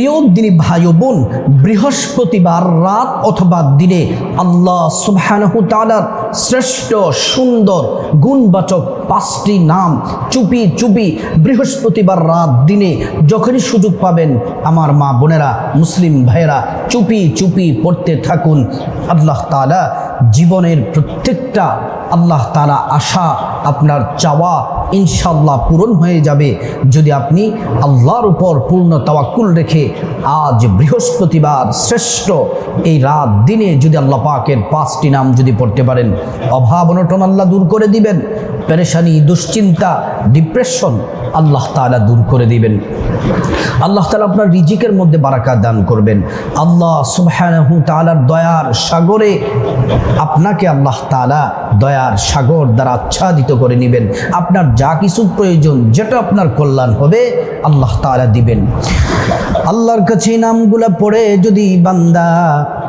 প্রিয় দিনী ভাই বোন, বৃহস্পতিবার রাত অথবা দিনে আল্লাহ সুবহানাহু তাআলার শ্রেষ্ঠ, সুন্দর, গুণবাচক পাঁচটি নাম চুপি চুপি বৃহস্পতিবার রাত দিনে যখনই সুযোগ পাবেন আমার মা বোনেরা, মুসলিম ভাইয়েরা, চুপি চুপি পড়তে থাকুন। আল্লাহ তাআলা জীবনের প্রত্যেকটা আল্লাহ তাআলা আশা, আপনার চাওয়া ইনশাল্লাহ পূরণ হয়ে যাবে যদি আপনি আল্লাহর উপর পূর্ণ তাওয়াক্কুল রেখে আজ বৃহস্পতিবার শ্রেষ্ঠ এই রাত দিনে যদি আল্লাহ পাকের পাঁচটি নাম যদি পড়তে পারেন, অভাব অনটন আল্লাহ দূর করে দিবেন, পেরেশানি, দুশ্চিন্তা, ডিপ্রেশন আল্লাহ তাআলা দূর করে দিবেন। আল্লাহ তাআলা আপনার রিজিকের মধ্যে বারাকা দান করবেন। আল্লাহ সুবহানাহু তাআলার দয়ার সাগরে আপনাকে আল্লাহ তালা দয়ার সাগর দ্বারা আচ্ছাদিত করে নেবেন। আপনার যা কিছু প্রয়োজন, যেটা আপনার কল্যাণ হবে, আল্লাহ তালা দিবেন। আল্লাহর কাছে নামগুলো পড়ে যদি বান্দা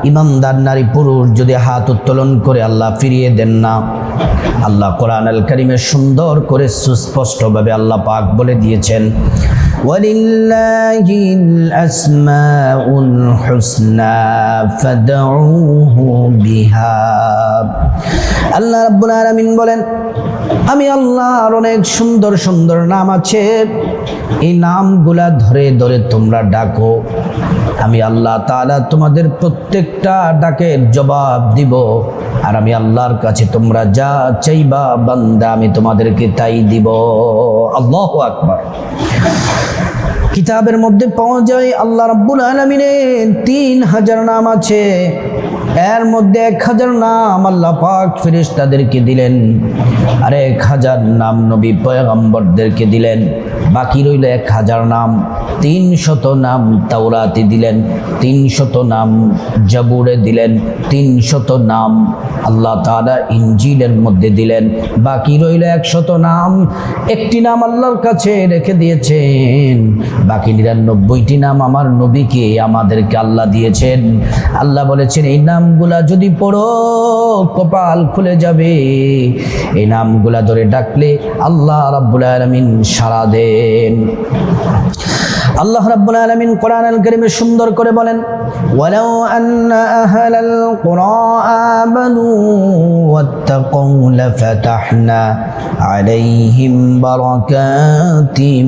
ইমানদার নারী পুরুষ যদি হাত উত্তোলন করে আল্লাহ ফিরিয়ে দেন না আল্লাহ কোরআন আল করিমে সুন্দর করে সুস্পষ্টভাবে আল্লাহ পাক বলে দিয়েছেন ولله الأسماء الحسنى فادعوه بها আল্লাহ রাব্বুল আলামিন বলেন আমি আল্লাহর অনেক সুন্দর সুন্দর নাম আছে এই নামগুলা ধরে ধরে তোমরা ডাকো আমি আল্লাহ তাআলা তোমাদের প্রত্যেকটা ডাকের জবাব দিব। আর আমি আল্লাহর কাছে তোমরা যা চাইবা বান্দা, আমি তোমাদেরকে তাই দিব। আল্লাহ আকবার। কিতাবের মধ্যে পাওয়া যায়, আল্লাহ রাব্বুল আলমিনের তিন হাজার নাম আছে। এর মধ্যে এক হাজার নাম আল্লাহ পাক ফেরেশতাদেরকে দিলেন। আর এক হাজার নাম নবী পয়গম্বরদেরকে দিলেন। বাকি রইল এক হাজার নাম তিন শত নাম তাওরাতে দিলেন তিন শত নাম জাবুরে দিলেন তিন শত নাম আল্লাহ তাআলা ইঞ্জিলের মধ্যে দিলেন। বাকি রইল একশত নাম, একটি নাম আল্লাহর কাছে রেখে দিয়েছেন। বাকি নিরানব্বইটি নাম আমার নবীকে, আমাদেরকে আল্লাহ দিয়েছেন। আল্লাহ বলেছেন, এই নামগুলা যদি পড়ো, কপাল খুলে যাবে। এই নামগুলা ধরে ডাকলে আল্লাহ রাব্বুল আলামিন সারা দেন। আল্লাহ রাব্বুল আলামিন কোরআন আল কারীমে সুন্দর করে বলেন, ওয়ালাউ আন্না আহলাল কুরা আমানু ওয়াত্তাকু লাফাতাহনা আলাইহিম বারাকাতিম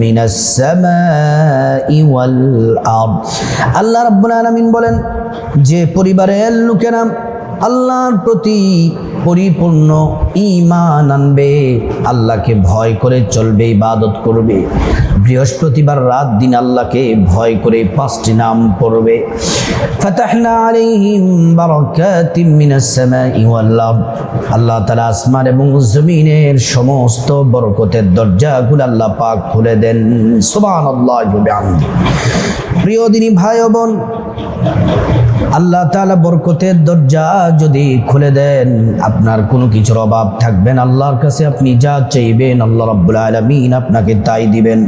মিনাস সামাই ওয়াল আরদ। আল্লাহ রাব্বুল আলামিন বলেন, যে পরিবারের লোকেরা আল্লাহর প্রতি পরিপূর্ণ ইমান আনবে। আল্লাহকে ভয় করে চলবে, ইবাদত করবে। বৃহস্পতিবার রাত দিন আল্লাহকে ভয় করে পাঁচটি নাম পড়বে। আল্লাহ তাআলা আসমান এবং জমিনের সমস্ত বরকতের দরজাগুলো আল্লাহ পাক খুলে দেন। বিহামদি প্রিয় দিনী ভাই বোন, আল্লাহ তাআলা বরকতের দরজা যদি খুলে দেন, আপনার কোনো কিছুর অভাব থাকবেন আল্লাহর কাছে আপনি যা চাইবেন, আল্লাহ রাব্বুল আলামিন আপনাকে তাই দিবেন।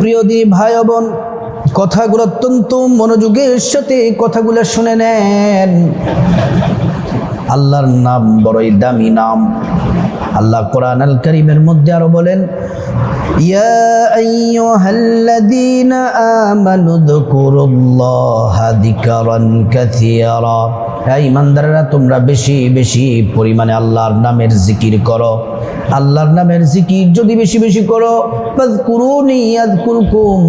প্রিয় দিনী ভাই বোন, কথাগুলো অত্যন্ত মনোযোগের সাথে কথাগুলো শুনে নেন। আল্লাহর নাম বড়ই দামি নাম আল্লাহ কোরআন আল করিমের মধ্যে আরো বলেন يا أيها الذين آمنوا اذكروا الله ذكرا كثيرا হ্যাঁ ইমানদারেরা তোমরা বেশি বেশি পরিমাণে আল্লাহর নামের জিকির করো আল্লাহর নামের জিকির যদি বেশি বেশি করো ফাযকুরুনি আযকুরকুম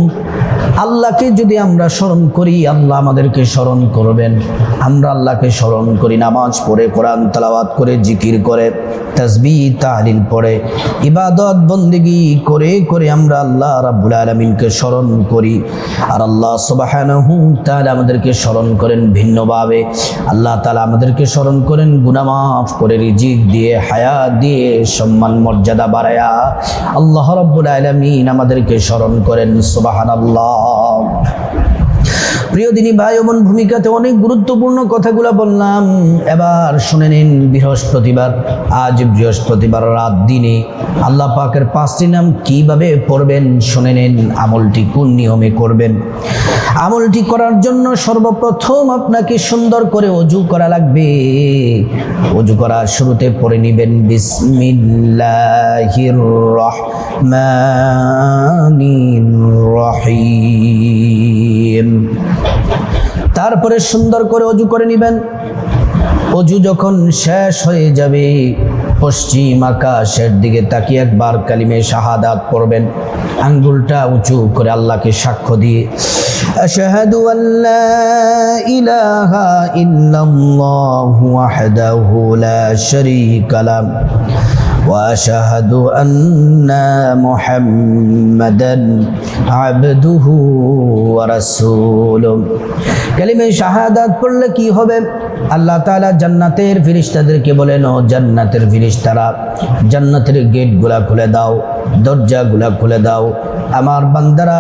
আল্লাহকে যদি আমরা স্মরণ করি আল্লাহ আমাদেরকে স্মরণ করবেন আমরা আল্লাহকে স্মরণ করি নামাজ পড়ে কোরআন তালাওয়াত করে, জিকির করে, তসবি, তাহলিল পড়ে। ইবাদত, বন্দিগি করে করে আমরা আল্লাহ রাব্বুল আলমিনকে স্মরণ করি। আর আল্লাহ সুবহানাহু তাআলা আমাদেরকে স্মরণ করেন ভিন্নভাবে। আল্লাহ তালা আমাদেরকে স্মরণ করেন গুনামাফ করে, রিজিক দিয়ে, হায়া দিয়ে, সম্মান, মর্যাদা বাড়ায়া। আল্লাহ রাব্বুল আলামিন আমাদেরকে স্মরণ করেন, সুবহানাল্লাহ। প্রিয় দিনী ভাই বোন, ভূমিকাতে অনেক গুরুত্বপূর্ণ কথাগুলো বললাম। এবার শুনে নিন বৃহস্পতিবার, আজ বৃহস্পতিবার রাত দিনে আল্লাহ পাকের পাঁচটি নাম কীভাবে পড়বেন, শুনে নিন আমলটি কোন নিয়মে করবেন। আমলটি করার জন্য সর্বপ্রথম আপনাকে সুন্দর করে অজু করা লাগবে। অজু করার শুরুতে পড়ে নিবেন, বিসমিল্লাহির রহমানির রহিম। তারপরে সুন্দর করে অজু করে নেবেন। অজু যখন শেষ হয়ে যাবে, পশ্চিম আকাশের দিকে তাকিয়ে একবার কালিমে শাহাদাত পড়বেন। আঙ্গুলটা উঁচু করে আল্লাহকে সাক্ষ্য দিয়ে, আশহাদু আল্লা ইলাহা ইল্লাল্লাহু ওয়াহদাহু লা শারীকা লাহ। واشهد ان محمدا عبده ورسوله কালিমে শাহাদাত পড়লে কি হবে আল্লাহ তাআলা জান্নাতের ফেরেশতাদেরকে বলেন ও জান্নাতের ফেরেশতারা জান্নাতের গেটগুলা খুলে দাও দরজাগুলা খুলে দাও। আমার বান্দারা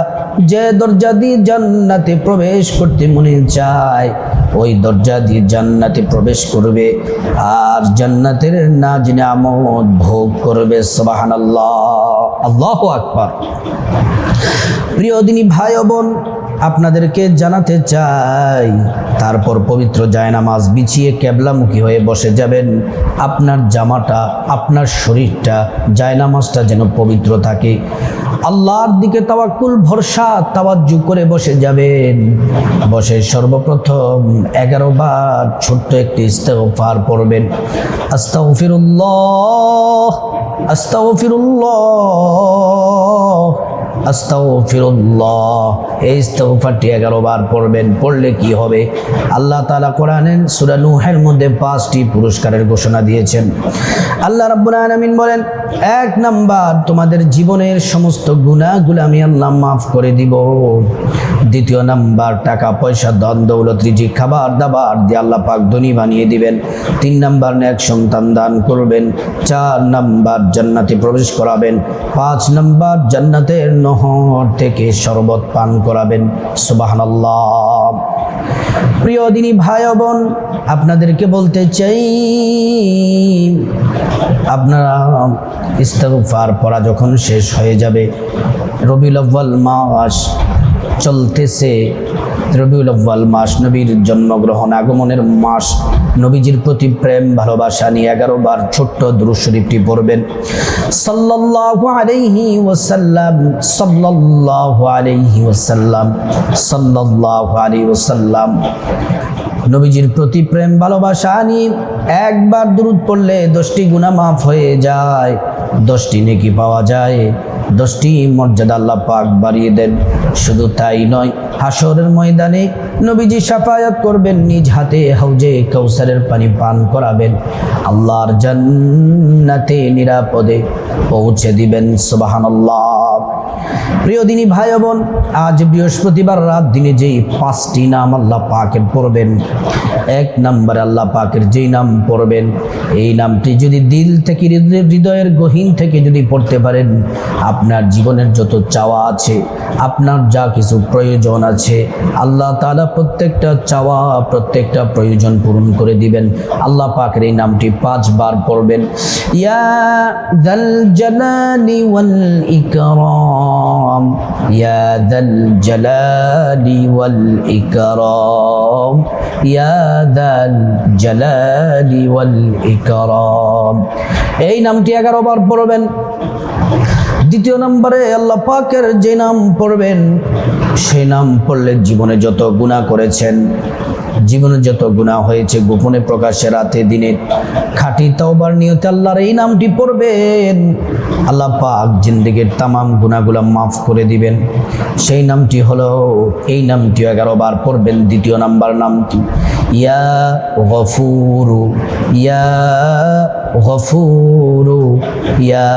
যে দরজা দিয়ে জান্নাতে প্রবেশ করতে মনে চায়, ওই দরজা দিয়ে জান্নাতে প্রবেশ করবে আর জান্নাতের নাজ নিয়ামত ভোগ করবে। সবাহান আল্লাহ আল্লাহ আকবার। প্রিয় দিনী ভাই বোন আপনাদেরকে জানাতে চাই। তারপর পবিত্র জায়নামাজ বিছিয়ে ক্যাবলামুখী হয়ে বসে যাবেন। আপনার জামাটা, আপনার শরীরটা, জায়নামাজটা যেন পবিত্র থাকে। আল্লাহর দিকে তাওয়াক্কুল, ভরসা, তাওয়াজ্জু করে বসে যাবেন। বসে সর্বপ্রথম এগারো বার ছোট্ট একটি ইস্তেগফার পড়বেন। আস্তাগফিরুল্লাহ। আস্তাগফিরুল্লাহ। আস্তাগফিরুল্লাহ এই ইস্তেগফারটি এগারো বার পড়বেন, পড়লে কি হবে? আল্লাহ তাআলা কোরআনের সূরা নূহের মধ্যে পাঁচটি পুরস্কারের ঘোষণা দিয়েছেন। আল্লাহ রাব্বুল আলামিন বলেন, এক নাম্বার, তোমাদের জীবনের সমস্ত গুনাহগুলো আমি আল্লাহ মাফ করে দিব। দ্বিতীয় নাম্বার, টাকা, পয়সা দন দৌলত, রিজিক, খাবার, দাবার দিয়ে আল্লাহ পাক ধনী বানিয়ে দিবেন। তিন নাম্বার, নেক সন্তান দান করবেন। চার নাম্বার, জান্নাতে প্রবেশ করাবেন। পাঁচ নাম্বার, জান্নাতের নহর থেকে শরবত পান করাবেন। সুবহানাল্লাহ। প্রিয় দিনী ভাই বোন আপনাদেরকে বলতে চাই, আপনারা ইস্তফার পড়া যখন শেষ হয়ে যাবে, রবিউল মাস চলতেছে। রবিউল আউ্বাল মাস, নবীর জন্মগ্রহণ আগমনের মাস, নবীজির প্রতি প্রেম, ভালোবাসা নিয়ে এগারো বার ছোট্ট দুরূদ শরীফটি পড়বেন। সাল্লাল্লাহু আলাইহি ওয়াসাল্লাম, সাল্লাল্লাহু আলাইহি ওয়াসাল্লাম, সাল্লাল্লাহু আলাইহি ওয়াসাল্লাম। নবীজির প্রতি প্রেম, ভালোবাসা নিয়ে একবার দূরত পড়লে দশটি গুণা মাফ হয়ে যায়, দশটি নেকি পাওয়া যায়। দশটি মর্যাদা আল্লাহ পাক বাড়িয়ে দেন। শুধু তাই নয় হাসরের ময়দানে নবীজি সাফায়াত করবেন, নিজ হাতে হাউজে কৌসারের পানি পান করাবেন। আল্লাহর জান্নাতে নিরাপদে পৌঁছে দিবেন, সুবহানাল্লাহ। প্রিয় দিনী ভাই বোন, আজ বৃহস্পতিবার রাত দিনে যেই পাঁচটি নাম আল্লাহ পাকের পড়বেন, এক নম্বর আল্লাহ পাকের যেই নাম পড়বেন, এই নামটি যদি দিল থেকে হৃদয়- হৃদয়ের গহীন থেকে যদি পড়তে পারেন, আপনার জীবনের যত চাওয়া আছে, আপনার যা কিছু প্রয়োজন আছে, আল্লাহ তাআলা প্রত্যেকটা চাওয়া, প্রত্যেকটা প্রয়োজন পূরণ করে দিবেন। আল্লাহ পাকের এই নামটি পাঁচবার পড়বেন। ইয়া জালালি ওয়াল ইকরাম। ইয়া দাল জালালি ওয়াল ইকরাম ইয়া দাল জালালি ওয়াল ইকরাম এই নামটি এগারো বার পড়বেন। দ্বিতীয় নম্বরে আল্লাহ পাকের যে নাম পড়বেন, সেই নাম পড়লে জীবনে যত গুণা করেছেন, জীবনে যত গুণা হয়েছে, গোপনে প্রকাশে রাতে, দিনে খাঁটি তাওবার নিয়তে আল্লাহর এই নামটি পড়বেন। আল্লাহ পাক জিন্দিগির তামাম গুণাগুলা মাফ করে দিবেন। সেই নামটি হলো, এই নামটি এগারো বার পড়বেন। দ্বিতীয় নাম্বার নামটি, ইয়া গফুরু ইয়া গফুরু, ইয়া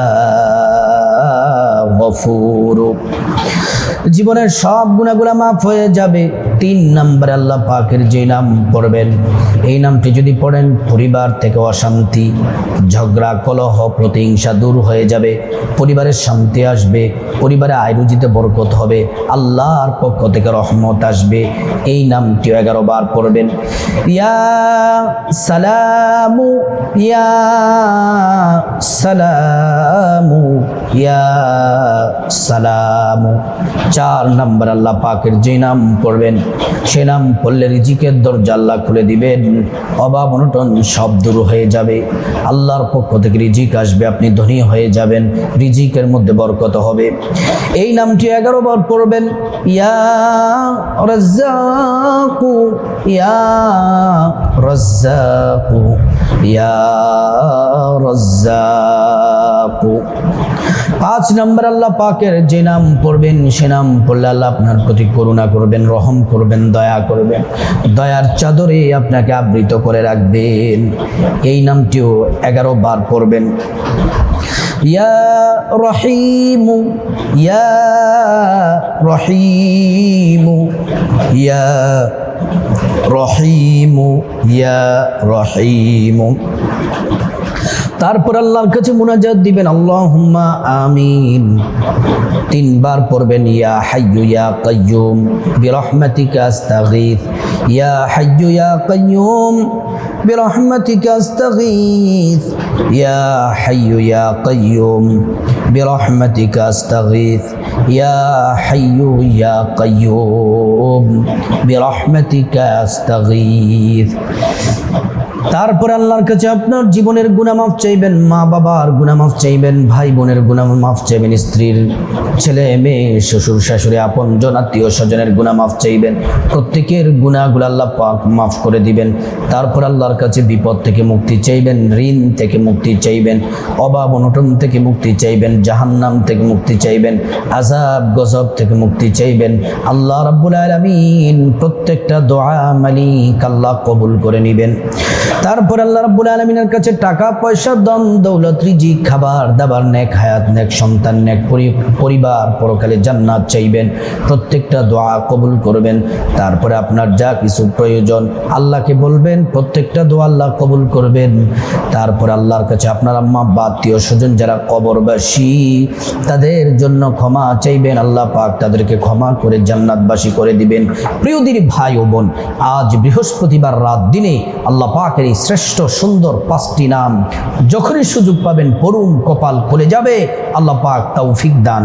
গফুর। জীবনের সব গুণাগুলা মাফ হয়ে যাবে। তিন নম্বর আল্লাহ পাকের যে নাম পড়বেন, এই নামটি যদি পড়েন, পরিবার থেকে অশান্তি, ঝগড়া, কলহ, প্রতিহিংসা দূর হয়ে যাবে। পরিবারের শান্তি আসবে, পরিবারে আয়রুজিতে বরকত হবে, আল্লাহর পক্ষ থেকে রহমত আসবে। এই নামটি এগারো বার পড়বেন। ইয়া সালামু ইয়া সালামু। ইয়া সালামু। চার নম্বর আল্লাহ পাকের যে নাম পড়বেন, সে নাম পড়লে রিজিকের দরজা আল্লাহ খুলে দিবেন। অভাব অনটন সব দূর হয়ে যাবে। আল্লাহর পক্ষ থেকে রিজিক আসবে, আপনি ধনী হয়ে যাবেন, রিজিকের মধ্যে বরকত হবে। এই নামটি এগারো বার পড়বেন, ইয়া রাজ্জাকু, ইয়া ইয়া রাজ্জাকু। পাঁচ নম্বর আল্লাহ পাকের যে নাম পড়বেন, সে নাম পড়লে আল্লাহ আপনার প্রতি করুণা করবেন, রহম করবেন, দয়া করবেন। দয়ার চাদরে আপনাকে আবৃত করে রাখবেন। এই নামটিও এগারো বার পড়বেন। ইয়া রহিমু ইয়া রহিমু ইয়া রহিমু ইয়া রহিমু। তারপর আল্লাহর কাছে মুনাজাত দিবেন, আল্লাহুম্মা আমিন। তিনবার পড়বেন, ইয়া হাইয়ু ইয়া কাইয়ুম বিরহমাতিকা আস্তাগীথ ইয়া হাইয়ু ইয়া কাইয়ুম বিরহমাতিকা আস্তাগীথ ইয়া হাইয়ু ইয়া কাইয়ুম বিরহমাতিকা আস্তাগীথ ইয়া হাইয়ু ইয়া কাইয়ুম বিরহমাতিকা আস্তাগীথ তারপর আল্লাহর কাছে আপনার জীবনের গুণামাফ চাইবেন, মা বাবার গুণামাফ চাইবেন, ভাই বোনের গুণামাফ চাইবেন, স্ত্রীর ছেলে, মেয়ে, শ্বশুর, শাশুড়ি, আপন জন, আত্মীয় স্বজনের গুণামাফ চাইবেন, প্রত্যেকের গুণাগুলো আল্লাহ পাক মাফ করে দিবেন। তারপর আল্লাহর কাছে বিপদ থেকে মুক্তি চাইবেন, ঋণ থেকে মুক্তি চাইবেন, অভাব অনটন থেকে মুক্তি চাইবেন, জাহান্নাম থেকে মুক্তি চাইবেন আজাব গজব থেকে মুক্তি চাইবেন। আল্লাহ রাব্বুল আলামিন প্রত্যেকটা দোয়া মালিক আল্লাহ কবুল করে নেবেন। তারপর আল্লাহ রাব্বুল আলমিনের কাছে টাকা, পয়সা দন দৌলত, রিজিক, খাবার, দাবার, নেক হায়াত, নেক সন্তান, নেক পরিবার পরকালে জান্নাত চাইবেন। প্রত্যেকটা দোয়া কবুল করবেন। তারপরে আপনার যা কিছু প্রয়োজন আল্লাহকে বলবেন, প্রত্যেকটা দোয়া আল্লাহ কবুল করবেন। তারপর আল্লাহর কাছে আপনার আম্মা বা আত্মীয় স্বজন যারা কবরবাসী, তাদের জন্য ক্ষমা চাইবেন। আল্লাহ পাক তাদেরকে ক্ষমা করে জান্নাতবাসী করে দিবেন। প্রিয়দির ভাই ও বোন, আজ বৃহস্পতিবার রাত দিনে আল্লাহ পাকের এই শ্রেষ্ঠ সুন্দর পাঁচটি নাম। যখনই সুযোগ পাবেন, পড়ুন, কপাল খুলে যাবে। আল্লাহ পাক তৌফিক দান